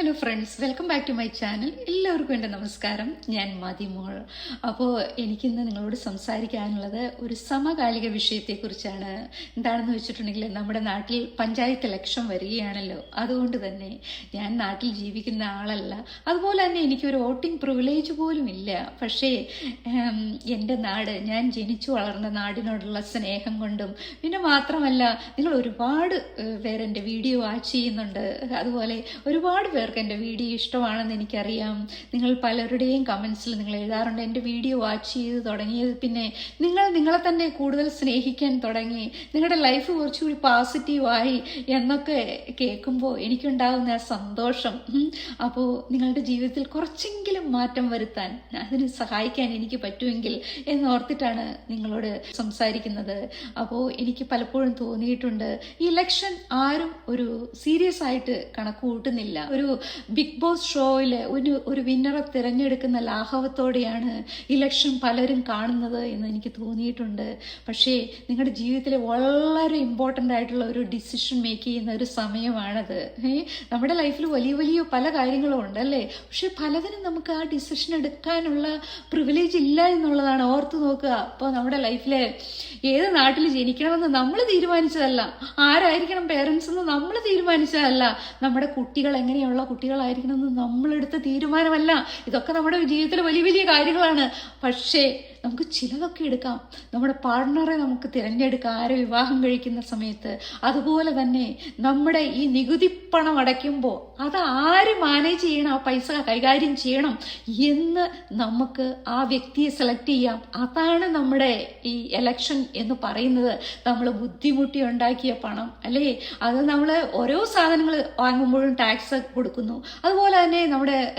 Hello friends welcome back to my channel എല്ലാവർക്കും എന്റെ നമസ്കാരം. ഞാൻ മതിമോൾ അപ്പോൾ എനിക്കിന്ന് നിങ്ങളോട് സംസാരിക്കാനുള്ളത് ഒരു സമകാലിക വിഷയത്തെക്കുറിച്ചാണ്. എന്താണെന്ന് വെച്ചിട്ടുണ്ടെങ്കിൽ നമ്മുടെ നാട്ടിൽ പഞ്ചായത്ത് ഇലക്ഷൻ വരികയാണല്ലോ. അതുകൊണ്ട് തന്നെ ഞാൻ നാട്ടിൽ ജീവിക്കുന്ന ആളല്ല. അതുപോലെ തന്നെ എനിക്കൊരു വോട്ടിംഗ് പ്രിവിലേജ് പോലും ഇല്ല. പക്ഷേ എന്റെ നാട് ഞാൻ ജനിച്ചു വളർന്ന നാടിനോടുള്ള സ്നേഹം കൊണ്ടും പിന്നെ മാത്രമല്ല നിങ്ങൾ ഒരുപാട് പേരെന്റെ വീഡിയോ വാച്ച് ചെയ്യുന്നുണ്ട്. അതുപോലെ ഒരുപാട് പേർക്ക് എന്റെ വീഡിയോ ഇഷ്ടമാണെന്ന് എനിക്കറിയാം. നിങ്ങൾ പലരുടെയും കമൻസിൽ നിങ്ങൾ എഴുതാറുണ്ട്. എന്റെ വീഡിയോ വാച്ച് ചെയ്ത് തുടങ്ങിയത് പിന്നെ നിങ്ങൾ നിങ്ങളെ തന്നെ കൂടുതൽ സ്നേഹിക്കാൻ തുടങ്ങി. നിങ്ങളുടെ ലൈഫ് കുറച്ചുകൂടി പോസിറ്റീവായി എന്നൊക്കെ കേൾക്കുമ്പോൾ എനിക്കുണ്ടാകുന്ന ആ സന്തോഷം. അപ്പോൾ നിങ്ങളുടെ ജീവിതത്തിൽ കുറച്ചെങ്കിലും മാറ്റം വരുത്താൻ അതിന് സഹായിക്കാൻ എനിക്ക് പറ്റുമെങ്കിൽ എന്നോർത്തിട്ടാണ് നിങ്ങളോട് സംസാരിക്കുന്നത്. അപ്പോൾ എനിക്ക് പലപ്പോഴും തോന്നിയിട്ടുണ്ട് ഈ ഇലക്ഷൻ ആരും ഒരു സീരിയസ് ആയിട്ട് കണക്ക് കൂട്ടുന്നില്ല ഒരു ബിഗ് ബോസ് ഷോയിൽ ഒരു ഒരു വിന്നറെ തിരഞ്ഞെടുക്കുന്ന ലാഘവത്തോടെയാണ് ഇലക്ഷൻ പലരും കാണുന്നത് എന്ന് എനിക്ക് തോന്നിയിട്ടുണ്ട്. പക്ഷേ നിങ്ങളുടെ ജീവിതത്തിലെ വളരെ ഇമ്പോർട്ടന്റ് ആയിട്ടുള്ള ഒരു ഡിസിഷൻ മേക്ക് ചെയ്യുന്ന ഒരു സമയമാണത്. നമ്മുടെ ലൈഫിൽ വലിയ വലിയ പല കാര്യങ്ങളും ഉണ്ടല്ലേ പക്ഷെ പലതിനും നമുക്ക് ആ ഡിസിഷൻ എടുക്കാനുള്ള പ്രിവിലേജ് ഇല്ല എന്നുള്ളതാണ്. ഓർത്ത് നോക്കുക. അപ്പോൾ നമ്മുടെ ലൈഫിലെ ഏത് നാട്ടിൽ ജനിക്കണമെന്ന് നമ്മൾ തീരുമാനിച്ചതല്ല. ആരായിരിക്കണം പേരൻസ് എന്ന് നമ്മൾ തീരുമാനിച്ചതല്ല. നമ്മുടെ കുട്ടികൾ എങ്ങനെയുള്ള കുട്ടികളായിരിക്കണം എന്ന് നമ്മളെടുത്ത തീരുമാനമല്ല. ഇതൊക്കെ നമ്മുടെ ജീവിതത്തിലെ വലിയ വലിയ കാര്യങ്ങളാണ്. പക്ഷേ നമുക്ക് ചിലതൊക്കെ എടുക്കാം. നമ്മുടെ പാർട്ട്ണറെ നമുക്ക് തിരഞ്ഞെടുക്കാം. ആരെ വിവാഹം കഴിക്കുന്ന സമയത്ത്. അതുപോലെ തന്നെ നമ്മുടെ ഈ നികുതി പണം അടയ്ക്കുമ്പോൾ അത് ആര് മാനേജ് ചെയ്യണം? ആ പൈസ കൈകാര്യം ചെയ്യണം എന്ന് നമുക്ക് ആ വ്യക്തിയെ സെലക്ട് ചെയ്യാം. അതാണ് നമ്മുടെ ഈ എലക്ഷൻ എന്ന് പറയുന്നത്. നമ്മൾ ബുദ്ധിമുട്ടി ഉണ്ടാക്കിയ പണം അല്ലേ? അത് നമ്മൾ ഓരോ സാധനങ്ങൾ വാങ്ങുമ്പോഴും ടാക്സ് കൊടുക്കുന്നു. അതുപോലെ തന്നെ നമ്മുടെ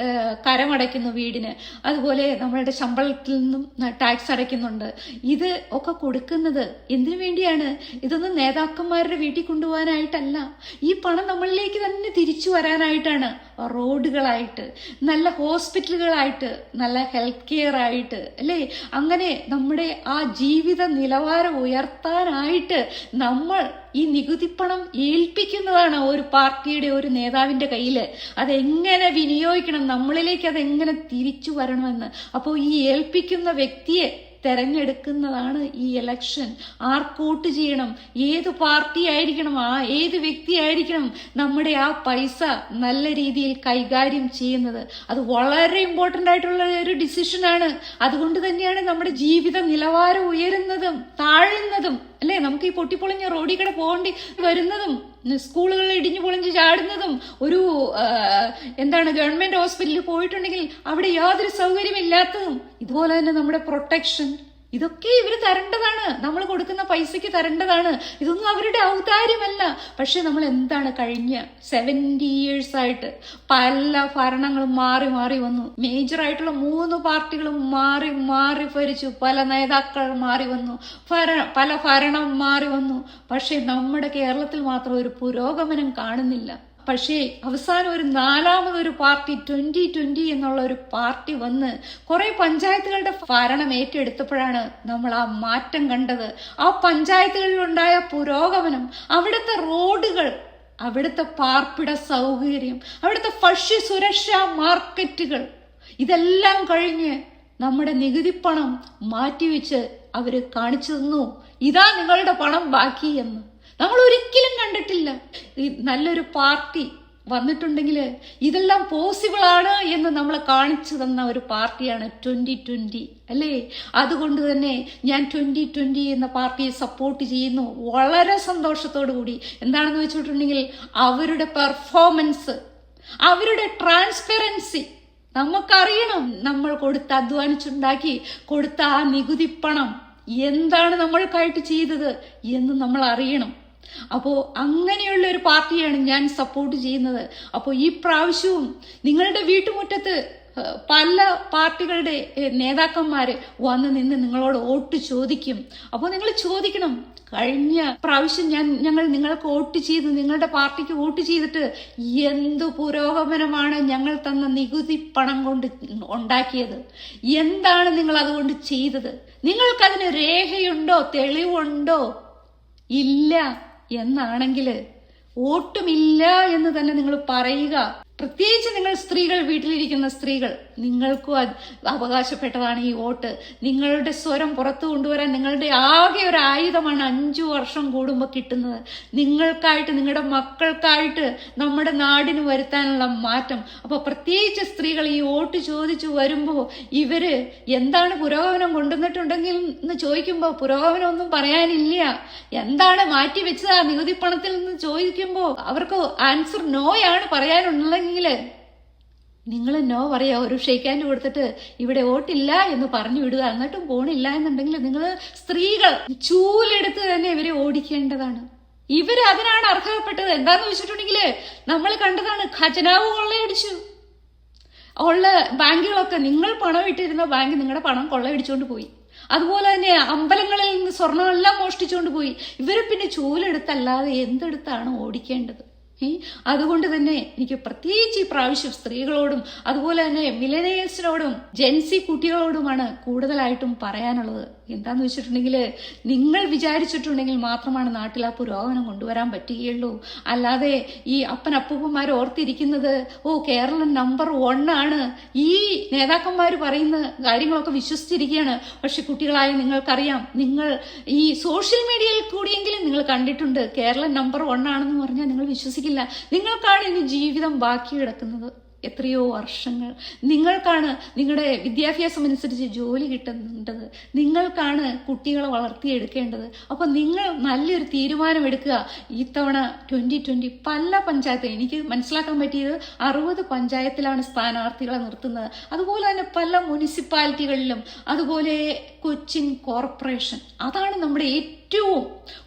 കരമടയ്ക്കുന്നു വീടിന്. അതുപോലെ നമ്മളുടെ ശമ്പളത്തിൽ നിന്നും ടാക്സ് അടയ്ക്കുന്നുണ്ട്. ഇത് ഒക്കെ കൊടുക്കുന്നത് എന്തിനു വേണ്ടിയാണ്? ഇതൊന്നും നേതാക്കന്മാരുടെ വീട്ടിൽ കൊണ്ടുപോകാനായിട്ടല്ല. ഈ പണം നമ്മളിലേക്ക് തന്നെ തിരിച്ചു വരാനായിട്ടാണ്. റോഡുകളായിട്ട് നല്ല ഹോസ്പിറ്റലുകളായിട്ട് നല്ല ഹെൽത്ത് കെയർ ആയിട്ട് അല്ലേ? അങ്ങനെ നമ്മുടെ ആ ജീവിത നിലവാരം ഉയർത്താനായിട്ട് നമ്മൾ ഈ നികുതിപ്പണം ഏൽപ്പിക്കുന്നതാണ് ഒരു പാർട്ടിയുടെ ഒരു നേതാവിന്റെ കയ്യിൽ അതെങ്ങനെ വിനിയോഗിക്കണം നമ്മളിലേക്ക് അതെങ്ങനെ തിരിച്ചു വരണമെന്ന്. അപ്പോൾ ഈ ഏൽപ്പിക്കുന്ന വ്യക്തിയെ തെരഞ്ഞെടുക്കുന്നതാണ് ഈ ഇലക്ഷൻ ആർക്കോട്ട് ചെയ്യണം? ഏത് പാർട്ടി ആയിരിക്കണം? ആ ഏത് വ്യക്തി ആയിരിക്കണം നമ്മുടെ ആ പൈസ നല്ല രീതിയിൽ കൈകാര്യം ചെയ്യുന്നത്? അത് വളരെ ഇമ്പോർട്ടന്റ് ആയിട്ടുള്ള ഒരു ഡിസിഷനാണ് അതുകൊണ്ട് തന്നെയാണ് നമ്മുടെ ജീവിത നിലവാരം ഉയരുന്നതും താഴുന്നതും. അല്ലേ? നമുക്ക് ഈ പൊട്ടിപ്പൊളിഞ്ഞ റോഡിൽ കൂടെ പോകേണ്ടി വരുന്നതും സ്കൂളുകളിൽ ഇടിഞ്ഞു പൊളിഞ്ഞ് ചാടുന്നതും ഒരു എന്താണ് ഗവൺമെന്റ് ഹോസ്പിറ്റലിൽ പോയിട്ടുണ്ടെങ്കിൽ അവിടെ യാതൊരു സൗകര്യമില്ലാത്തതും. ഇതുപോലെ തന്നെ നമ്മുടെ പ്രൊട്ടക്ഷൻ ഇതൊക്കെ ഇവർ തരേണ്ടതാണ്. നമ്മൾ കൊടുക്കുന്ന പൈസയ്ക്ക് തരേണ്ടതാണ്. ഇതൊന്നും അവരുടെ ഔദാര്യമല്ല. പക്ഷെ നമ്മൾ എന്താണ് കഴിഞ്ഞ സെവന്റി ഇയേഴ്സ് ആയിട്ട് പല ഭരണങ്ങളും മാറി മാറി വന്നു. മേജർ ആയിട്ടുള്ള മൂന്ന് പാർട്ടികളും മാറി മാറി ഭരിച്ചു. പല നേതാക്കൾ മാറി വന്നു. പല ഭരണം മാറി വന്നു. പക്ഷെ നമ്മുടെ കേരളത്തിൽ മാത്രം ഒരു പുരോഗമനം കാണുന്നില്ല. പക്ഷേ അവസാനം ഒരു നാലാമതൊരു പാർട്ടി ട്വന്റി ട്വന്റി എന്നുള്ള ഒരു പാർട്ടി വന്ന് കുറേ പഞ്ചായത്തുകളുടെ ഭരണം ഏറ്റെടുത്തപ്പോഴാണ് നമ്മൾ ആ മാറ്റം കണ്ടത്. ആ പഞ്ചായത്തുകളിലുണ്ടായ പുരോഗമനം അവിടുത്തെ റോഡുകൾ അവിടുത്തെ പാർപ്പിട സൗകര്യം അവിടുത്തെ ഭക്ഷ്യ സുരക്ഷാ മാർക്കറ്റുകൾ ഇതെല്ലാം കഴിഞ്ഞ് നമ്മുടെ നികുതിപ്പണം മാറ്റിവെച്ച് അവർ കാണിച്ചു തന്നു. ഇതാ നിങ്ങളുടെ പണം ബാക്കി എന്ന് നമ്മൾ ഒരിക്കലും കണ്ടിട്ടില്ല. ഈ നല്ലൊരു പാർട്ടി വന്നിട്ടുണ്ടെങ്കിൽ ഇതെല്ലാം പോസിബിൾ ആണ് എന്ന് നമ്മൾ കാണിച്ചു തന്ന ഒരു പാർട്ടിയാണ് ട്വന്റി ട്വന്റി അല്ലേ? അതുകൊണ്ട് തന്നെ ഞാൻ ട്വന്റി ട്വന്റി എന്ന പാർട്ടിയെ സപ്പോർട്ട് ചെയ്യുന്നു. വളരെ സന്തോഷത്തോടു കൂടി. എന്താണെന്ന് വെച്ചിട്ടുണ്ടെങ്കിൽ അവരുടെ പെർഫോമൻസ് അവരുടെ ട്രാൻസ്പെറൻസി നമുക്കറിയണം. നമ്മൾ കൊടുത്ത് അധ്വാനിച്ചുണ്ടാക്കി കൊടുത്ത ആ നികുതി പണം. എന്താണ് നമ്മൾക്കായിട്ട് ചെയ്തത് എന്ന് നമ്മൾ അറിയണം അപ്പോൾ അങ്ങനെയുള്ള ഒരു പാർട്ടിയാണ് ഞാൻ സപ്പോർട്ട് ചെയ്യുന്നത്. അപ്പോൾ ഈ പ്രാവശ്യവും നിങ്ങളുടെ വീട്ടുമുറ്റത്ത് പല പാർട്ടികളുടെ നേതാക്കന്മാർ വന്ന് നിന്ന് നിങ്ങളോട് വോട്ട് ചോദിക്കും. അപ്പോൾ നിങ്ങൾ ചോദിക്കണം കഴിഞ്ഞ പ്രാവശ്യം ഞാൻ ഞങ്ങൾ നിങ്ങൾക്ക് വോട്ട് ചെയ്ത് നിങ്ങളുടെ പാർട്ടിക്ക് വോട്ട് ചെയ്തിട്ട് എന്ത് പുരോഗമനമാണ് ഞങ്ങൾ തന്ന നികുതി പണം കൊണ്ട് ഉണ്ടാക്കിയത്? എന്താണ് നിങ്ങൾ അതുകൊണ്ട് ചെയ്തത്? നിങ്ങൾക്കതിന് രേഖയുണ്ടോ തെളിവുണ്ടോ? ഇല്ല. എന്നാണെങ്കിൽ ഓട്ടുമില്ല എന്ന് തന്നെ നിങ്ങൾ പറയുക. പ്രത്യേകിച്ച് നിങ്ങൾ സ്ത്രീകൾ വീട്ടിലിരിക്കുന്ന സ്ത്രീകൾ നിങ്ങൾക്കും അവകാശപ്പെട്ടതാണ് ഈ വോട്ട്. നിങ്ങളുടെ സ്വരം പുറത്തു കൊണ്ടുവരാൻ നിങ്ങളുടെ ആകെ ഒരു ആയുധമാണ് അഞ്ചു വർഷം കൂടുമ്പോൾ കിട്ടുന്നത്. നിങ്ങൾക്കായിട്ട് നിങ്ങളുടെ മക്കൾക്കായിട്ട് നമ്മുടെ നാടിന് വരുത്താനുള്ള മാറ്റം. അപ്പൊ പ്രത്യേകിച്ച് സ്ത്രീകൾ ഈ വോട്ട് ചോദിച്ചു വരുമ്പോൾ ഇവർ എന്താണ് പുരോഗമനം കൊണ്ടുവന്നിട്ടുണ്ടെങ്കിൽ എന്ന് ചോദിക്കുമ്പോൾ പുരോഗമനം ഒന്നും പറയാനില്ല. എന്താണ് മാറ്റി വെച്ചത് ആ നികുതി പണത്തിൽ നിന്ന് ചോദിക്കുമ്പോൾ അവർക്ക് ആൻസർ നോയാണ് പറയാനുള്ളതെങ്കിൽ നിങ്ങൾ നോ പറയാ ഒരു ഷേക്ക് ഹാൻഡ് കൊടുത്തിട്ട് ഇവിടെ വോട്ടില്ല എന്ന് പറഞ്ഞു വിടുക. എന്നിട്ടും പോണില്ല എന്നുണ്ടെങ്കിൽ നിങ്ങൾ സ്ത്രീകൾ ചൂലെടുത്ത് തന്നെ ഇവരെ ഓടിക്കേണ്ടതാണ്. ഇവർ അതിനാണ് അർഹതപ്പെട്ടത്. എന്താന്ന് വെച്ചിട്ടുണ്ടെങ്കിൽ നമ്മൾ കണ്ടതാണ് ഖജനാവ് കൊള്ളയടിച്ചു. ഉള്ള ബാങ്കുകളൊക്കെ നിങ്ങൾ പണം ഇട്ടിരുന്ന ബാങ്ക് നിങ്ങളുടെ പണം കൊള്ളയടിച്ചുകൊണ്ട് പോയി. അതുപോലെ തന്നെ അമ്പലങ്ങളിൽ നിന്ന് സ്വർണമെല്ലാം മോഷ്ടിച്ചുകൊണ്ട് പോയി. ഇവർ പിന്നെ ചൂലെടുത്തല്ലാതെ എന്തെടുത്താണ് ഓടിക്കേണ്ടത്? അതുകൊണ്ട് തന്നെ എനിക്ക് പ്രത്യേകിച്ച് ഈ പ്രാവശ്യം സ്ത്രീകളോടും അതുപോലെ തന്നെ മിലനേഴ്സിനോടും ജെൻസി കുട്ടികളോടുമാണ് കൂടുതലായിട്ടും പറയാനുള്ളത്. എന്താന്ന് വെച്ചിട്ടുണ്ടെങ്കിൽ നിങ്ങൾ വിചാരിച്ചിട്ടുണ്ടെങ്കിൽ മാത്രമാണ് നാട്ടിൽ ആ പുരോഗമനം കൊണ്ടുവരാൻ പറ്റുകയുള്ളൂ. അല്ലാതെ ഈ അപ്പൻ അപ്പൂപ്പന്മാർ ഓർത്തിരിക്കുന്നത് ഓ കേരളം നമ്പർ വൺ ആണ്. ഈ നേതാക്കന്മാർ പറയുന്ന കാര്യങ്ങളൊക്കെ വിശ്വസിച്ചിരിക്കുകയാണ്. പക്ഷെ കുട്ടികളായ നിങ്ങൾക്കറിയാം നിങ്ങൾ ഈ സോഷ്യൽ മീഡിയയിൽ കൂടിയെങ്കിലും നിങ്ങൾ കണ്ടിട്ടുണ്ട് കേരളം നമ്പർ വൺ ആണെന്ന് പറഞ്ഞാൽ നിങ്ങൾ വിശ്വസിക്കില്ല. നിങ്ങൾക്കാണ് ഇനി ജീവിതം ബാക്കി കിടക്കുന്നത് എത്രയോ വർഷങ്ങൾ. നിങ്ങൾക്കാണ് നിങ്ങളുടെ വിദ്യാഭ്യാസം അനുസരിച്ച് ജോലി കിട്ടുന്നുണ്ടത് നിങ്ങൾക്കാണ് കുട്ടികളെ വളർത്തിയെടുക്കേണ്ടത്. അപ്പോൾ നിങ്ങൾ നല്ലൊരു തീരുമാനം എടുക്കുക ഇത്തവണ ട്വന്റി ട്വന്റി പല പഞ്ചായത്ത് എനിക്ക് മനസ്സിലാക്കാൻ പറ്റിയത് അറുപത് പഞ്ചായത്തിലാണ് സ്ഥാനാർത്ഥികളെ നിർത്തുന്നത്. അതുപോലെ തന്നെ പല മുനിസിപ്പാലിറ്റികളിലും അതുപോലെ കൊച്ചിൻ കോർപ്പറേഷൻ. അതാണ് നമ്മുടെ ഏറ്റവും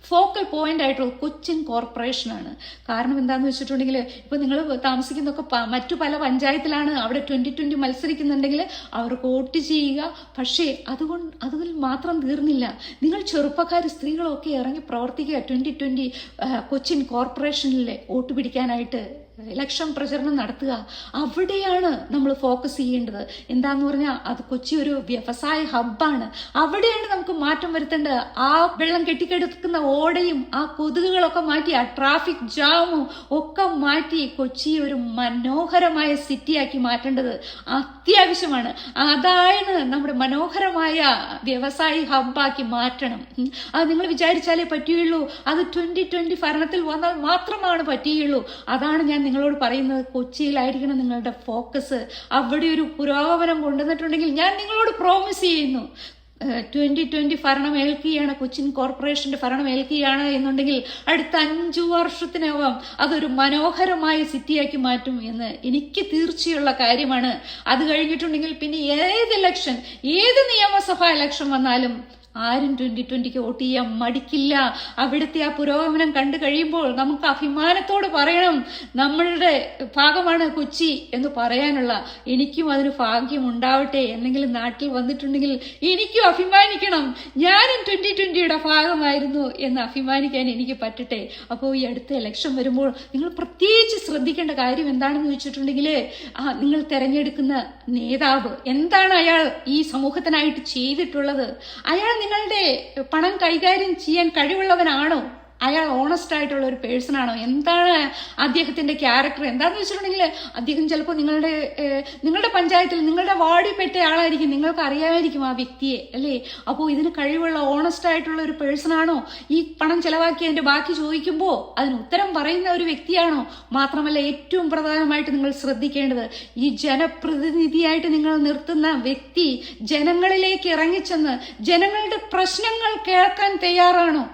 ഫോക്കൽ പോയിന്റ് ആയിട്ടുള്ള കൊച്ചിൻ കോർപ്പറേഷനാണ് കാരണം എന്താണെന്ന് വെച്ചിട്ടുണ്ടെങ്കിൽ ഇപ്പൊ നിങ്ങൾ താമസിക്കുന്നൊക്കെ മറ്റു പല പഞ്ചായത്തിലാണ് അവിടെ ട്വന്റി ട്വന്റി മത്സരിക്കുന്നുണ്ടെങ്കിൽ അവർക്ക് വോട്ട് ചെയ്യുക. പക്ഷേ അതുകൊണ്ട് അതിൽ മാത്രം തീർന്നില്ല. നിങ്ങൾ ചെറുപ്പക്കാർ സ്ത്രീകളൊക്കെ ഇറങ്ങി പ്രവർത്തിക്കുക ട്വന്റി ട്വന്റി കൊച്ചിൻ കോർപ്പറേഷനിലെ വോട്ട് പിടിക്കാനായിട്ട്. ഇലക്ഷൻ പ്രചരണം നടത്തുക. അവിടെയാണ് നമ്മൾ ഫോക്കസ് ചെയ്യേണ്ടത്. എന്താന്ന് പറഞ്ഞാൽ അത് കൊച്ചി ഒരു വ്യവസായ ഹബ്ബാണ് അവിടെയാണ് നമുക്ക് മാറ്റം വരുത്തേണ്ടത്. ആ വെള്ളം കെട്ടിക്കെടുക്കുന്ന ഓടയും ആ കൊതുകുകളൊക്കെ മാറ്റി ആ ട്രാഫിക് ജാമും ഒക്കെ മാറ്റി കൊച്ചി ഒരു മനോഹരമായ സിറ്റിയാക്കി മാറ്റേണ്ടത് അത്യാവശ്യമാണ്. അതാണ് നമ്മുടെ മനോഹരമായ വ്യവസായ ഹബ്ബാക്കി മാറ്റണം. അത് നിങ്ങൾ വിചാരിച്ചാലേ പറ്റുകയുള്ളൂ. അത് ട്വന്റി ട്വന്റി ഭരണത്തിൽ വന്നാൽ മാത്രമാണ് പറ്റുകയുള്ളൂ. അതാണ് ഞാൻ നിങ്ങളോട് പറയുന്നത് കൊച്ചിയിലായിരിക്കണം നിങ്ങളുടെ ഫോക്കസ് അവിടെ ഒരു പുരോഗമനം കൊണ്ടുവന്നിട്ടുണ്ടെങ്കിൽ ഞാൻ നിങ്ങളോട് പ്രോമിസ് ചെയ്യുന്നു. ട്വന്റി ട്വന്റി ഭരണം ഏൽക്കുകയാണ് കൊച്ചിൻ കോർപ്പറേഷന്റെ ഭരണം ഏൽക്കുകയാണ് എന്നുണ്ടെങ്കിൽ അടുത്ത അഞ്ചു വർഷത്തിനകം അതൊരു മനോഹരമായ സിറ്റിയാക്കി മാറ്റും എന്ന് എനിക്ക് തീർച്ചയുള്ള കാര്യമാണ്. അത് കഴിഞ്ഞിട്ടുണ്ടെങ്കിൽ പിന്നെ ഏത് ഇലക്ഷൻ ഏത് നിയമസഭാ ഇലക്ഷൻ വന്നാലും ആരും ട്വന്റി ട്വന്റിക്ക് വോട്ട് ചെയ്യാൻ മടിക്കില്ല. അവിടുത്തെ ആ പുരോഗമനം കണ്ടു കഴിയുമ്പോൾ നമുക്ക് അഭിമാനത്തോട് പറയണം. നമ്മളുടെ ഭാഗമാണ് കൊച്ചി എന്ന് പറയാനുള്ള. എനിക്കും അതിന് ഭാഗ്യം ഉണ്ടാവട്ടെ. എന്തെങ്കിലും നാട്ടിൽ വന്നിട്ടുണ്ടെങ്കിൽ എനിക്കും അഭിമാനിക്കണം. ഞാനും ട്വന്റി ട്വന്റിയുടെ ഭാഗമായിരുന്നു എന്ന് അഭിമാനിക്കാൻ എനിക്ക് പറ്റട്ടെ. അപ്പോൾ ഈ അടുത്ത ഇലക്ഷൻ വരുമ്പോൾ നിങ്ങൾ പ്രത്യേകിച്ച് ശ്രദ്ധിക്കേണ്ട കാര്യം എന്താണെന്ന് വെച്ചിട്ടുണ്ടെങ്കിൽ ആ നിങ്ങൾ തിരഞ്ഞെടുക്കുന്ന നേതാവ് എന്താണ് അയാൾ ഈ സമൂഹത്തിനായിട്ട് ചെയ്തിട്ടുള്ളത്? അയാൾ നിങ്ങളുടെ പണം കൈകാര്യം ചെയ്യാൻ കഴിവുള്ളവനാണോ? അയാൾ ഓണസ്റ്റ് ആയിട്ടുള്ള ഒരു പേഴ്സൺ ആണോ? എന്താണ് അദ്ദേഹത്തിന്റെ ക്യാരക്ടർ എന്താണെന്ന് വെച്ചിട്ടുണ്ടെങ്കിൽ അദ്ദേഹം ചിലപ്പോൾ നിങ്ങളുടെ നിങ്ങളുടെ പഞ്ചായത്തിൽ നിങ്ങളുടെ വാർഡിൽ പെട്ട ആളായിരിക്കും. നിങ്ങൾക്ക് അറിയാമായിരിക്കും ആ വ്യക്തിയെ അല്ലേ? അപ്പോൾ ഇതിന് കഴിവുള്ള ഓണസ്റ്റ് ആയിട്ടുള്ള ഒരു പേഴ്സൺ ആണോ? ഈ പണം ചെലവാക്കി അതിന്റെ ബാക്കി ചോദിക്കുമ്പോൾ അതിന് ഉത്തരം പറയുന്ന ഒരു വ്യക്തിയാണോ? മാത്രമല്ല ഏറ്റവും പ്രധാനമായിട്ട് നിങ്ങൾ ശ്രദ്ധിക്കേണ്ടത് ഈ ജനപ്രതിനിധിയായിട്ട് നിങ്ങൾ നിർത്തുന്ന വ്യക്തി ജനങ്ങളിലേക്ക് ഇറങ്ങിച്ചെന്ന് ജനങ്ങളുടെ പ്രശ്നങ്ങൾ കേൾക്കാൻ തയ്യാറാണോ?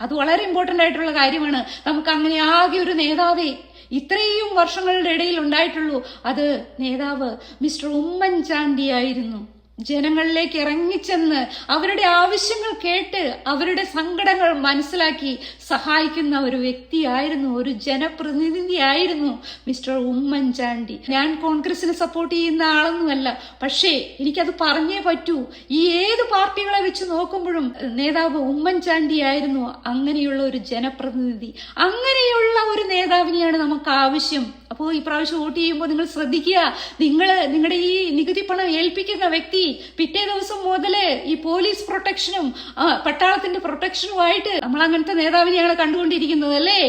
അത് വളരെ ഇമ്പോർട്ടന്റ് ആയിട്ടുള്ള കാര്യമാണ്. നമുക്ക് അങ്ങനെ ആകെ ഒരു നേതാവേ ഇത്രയും വർഷങ്ങളുടെ ഇടയിൽ ഉണ്ടായിട്ടുള്ളൂ. അത് നേതാവ് മിസ്റ്റർ ഉമ്മൻചാണ്ടി ആയിരുന്നു. ജനങ്ങളിലേക്ക് ഇറങ്ങിച്ചെന്ന് അവരുടെ ആവശ്യങ്ങൾ കേട്ട് അവരുടെ സങ്കടങ്ങൾ മനസ്സിലാക്കി സഹായിക്കുന്ന ഒരു വ്യക്തിയായിരുന്നു ഒരു ജനപ്രതിനിധിയായിരുന്നു മിസ്റ്റർ ഉമ്മൻചാണ്ടി. ഞാൻ കോൺഗ്രസിനെ സപ്പോർട്ട് ചെയ്യുന്ന ആളൊന്നുമല്ല പക്ഷേ എനിക്കത് പറഞ്ഞേ പറ്റൂ. ഈ ഏത് പാർട്ടികളെ വെച്ച് നോക്കുമ്പോഴും നേതാവ് ഉമ്മൻചാണ്ടി ആയിരുന്നു അങ്ങനെയുള്ള ഒരു ജനപ്രതിനിധി. അങ്ങനെയുള്ള ഒരു നേതാവിനെയാണ് നമുക്ക് ആവശ്യം. അപ്പോൾ പ്രാവശ്യം വോട്ട് ചെയ്യുമ്പോൾ നിങ്ങൾ ശ്രദ്ധിക്കുക. നിങ്ങൾ നിങ്ങളുടെ ഈ നികുതി പണം ഏൽപ്പിക്കുന്ന വ്യക്തി പിറ്റേ ദിവസം മുതൽ ഈ പോലീസ് പ്രൊട്ടക്ഷനും പട്ടാളത്തിന്റെ പ്രൊട്ടക്ഷനുമായിട്ട് നമ്മൾ അങ്ങനത്തെ നേതാവിനെയാണ് കണ്ടുകൊണ്ടിരിക്കുന്നത് അല്ലേ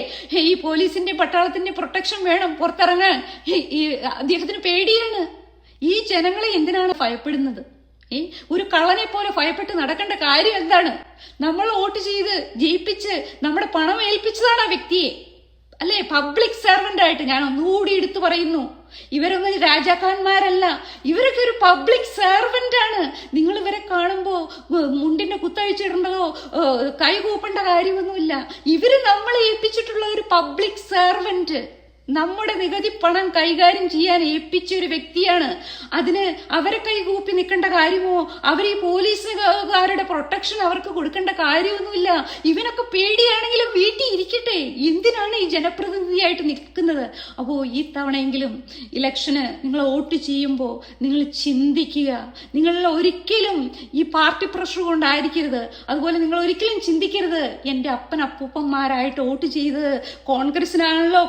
ഈ പോലീസിന്റെ പട്ടാളത്തിന്റെ പ്രൊട്ടക്ഷൻ വേണം പുറത്തിറങ്ങാൻ. ഈ അദ്ദേഹത്തിന് പേടിയാണ്. ഈ ജനങ്ങളെ എന്തിനാണ് ഭയപ്പെടുന്നത്? ഏ ഒരു കള്ളനെ പോലെ ഭയപ്പെട്ട് നടക്കേണ്ട കാര്യം എന്താണ്? നമ്മൾ വോട്ട് ചെയ്ത് ജയിപ്പിച്ച് നമ്മുടെ പണം ഏൽപ്പിച്ചതാണ് ആ വ്യക്തിയെ. അല്ലേ? പബ്ലിക് സെർവന്റ് ആയിട്ട് ഞാൻ ഒന്നുകൂടി എടുത്തു പറയുന്നു. ഇവരൊന്നും രാജാക്കന്മാരല്ല. ഇവരൊക്കെ ഒരു പബ്ലിക് സെർവന്റ് ആണ്. നിങ്ങൾ ഇവരെ കാണുമ്പോ ഉം, മുണ്ടിന്റെ കുത്തഴിച്ചിടേണ്ടതോ കൈകൂപ്പേണ്ട കാര്യമൊന്നുമില്ല. ഇവർ നമ്മളെ ഏൽപ്പിച്ചിട്ടുള്ള ഒരു പബ്ലിക് സെർവന്റ് നമ്മുടെ നികുതി പണം കൈകാര്യം ചെയ്യാൻ ഏൽപ്പിച്ച ഒരു വ്യക്തിയാണ്. അതിന് അവരെ കൈകൂപ്പി നിൽക്കേണ്ട കാര്യമോ? അവർ ഈ പോലീസുകാരുടെ പ്രൊട്ടക്ഷൻ അവർക്ക് കൊടുക്കേണ്ട കാര്യമൊന്നുമില്ല. ഇവനൊക്കെ പേടിയാണെങ്കിലും വീട്ടിൽ ഇരിക്കട്ടെ. എന്തിനാണ് ഈ ജനപ്രതിനിധിയായിട്ട് നിൽക്കുന്നത്? അപ്പോൾ ഈ തവണയെങ്കിലും ഇലക്ഷന് നിങ്ങൾ വോട്ട് ചെയ്യുമ്പോൾ നിങ്ങൾ ചിന്തിക്കുക. നിങ്ങൾ ഒരിക്കലും ഈ പാർട്ടി പ്രഷർ കൊണ്ടായിരിക്കരുത്. അതുപോലെ നിങ്ങൾ ഒരിക്കലും ചിന്തിക്കരുത്. എന്റെ അപ്പൻ അപ്പൂപ്പന്മാരായിട്ട് വോട്ട് ചെയ്ത് കോൺഗ്രസിനാണല്ലോ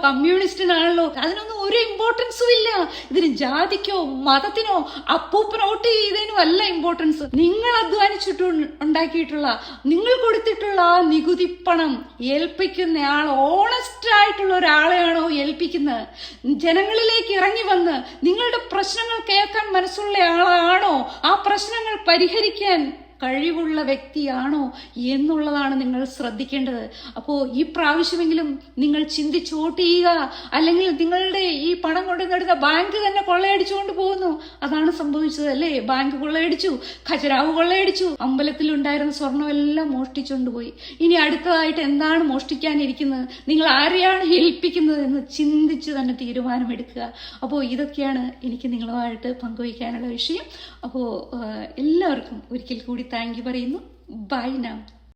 കമ്മ്യൂണിസ്റ്റിനാണല്ലോ അതിനൊന്നും ഒരു ഇമ്പോർട്ടൻസും ഇല്ല. ഇതിന് ജാതിക്കോ മതത്തിനോ അപ്പൂപ്പൻ വോട്ട് ചെയ്തതിനും അല്ല ഇമ്പോർട്ടൻസ് നിങ്ങൾ അധ്വാനിച്ചിട്ട് ഉണ്ടാക്കിയിട്ടുള്ള നിങ്ങൾ കൊടുത്തിട്ടുള്ള ആ നികുതി പണം ഏൽപ്പിക്കുന്ന ആൾ ഓണസ്റ്റ് ആയിട്ടുള്ള ഒരാളെയാണോ ഏൽപ്പിക്കുന്നത്? ജനങ്ങളിലേക്ക് ഇറങ്ങി വന്ന് നിങ്ങളുടെ പ്രശ്നങ്ങൾ കേൾക്കാൻ മനസ്സുള്ള ആളാണോ? ആ പ്രശ്നങ്ങൾ പരിഹരിക്കാൻ കഴിവുള്ള വ്യക്തിയാണോ എന്നുള്ളതാണ് നിങ്ങൾ ശ്രദ്ധിക്കേണ്ടത്. അപ്പോൾ ഈ പ്രാവശ്യമെങ്കിലും നിങ്ങൾ ചിന്തിച്ചു വോട്ട് ചെയ്യുക അല്ലെങ്കിൽ നിങ്ങളുടെ ഈ പണം കൊണ്ടുവന്നെടുത്ത ബാങ്ക് തന്നെ കൊള്ളയടിച്ചുകൊണ്ട് പോകുന്നു. അതാണ് സംഭവിച്ചത് അല്ലേ? ബാങ്ക് കൊള്ളയടിച്ചു ഖജരാവ് കൊള്ളയടിച്ചു അമ്പലത്തിൽ ഉണ്ടായിരുന്ന സ്വർണമെല്ലാം മോഷ്ടിച്ചുകൊണ്ട് പോയി. ഇനി അടുത്തതായിട്ട് എന്താണ് മോഷ്ടിക്കാനിരിക്കുന്നത്? നിങ്ങൾ ആരെയാണ് ഏൽപ്പിക്കുന്നത് എന്ന് ചിന്തിച്ച് തന്നെ തീരുമാനമെടുക്കുക. അപ്പോൾ ഇതൊക്കെയാണ് എനിക്ക് നിങ്ങളുമായിട്ട് പങ്കുവയ്ക്കാനുള്ള വിഷയം. അപ്പോൾ എല്ലാവർക്കും ഒരിക്കൽ കൂടി താങ്ക് യു പറയുന്നു. Bye now.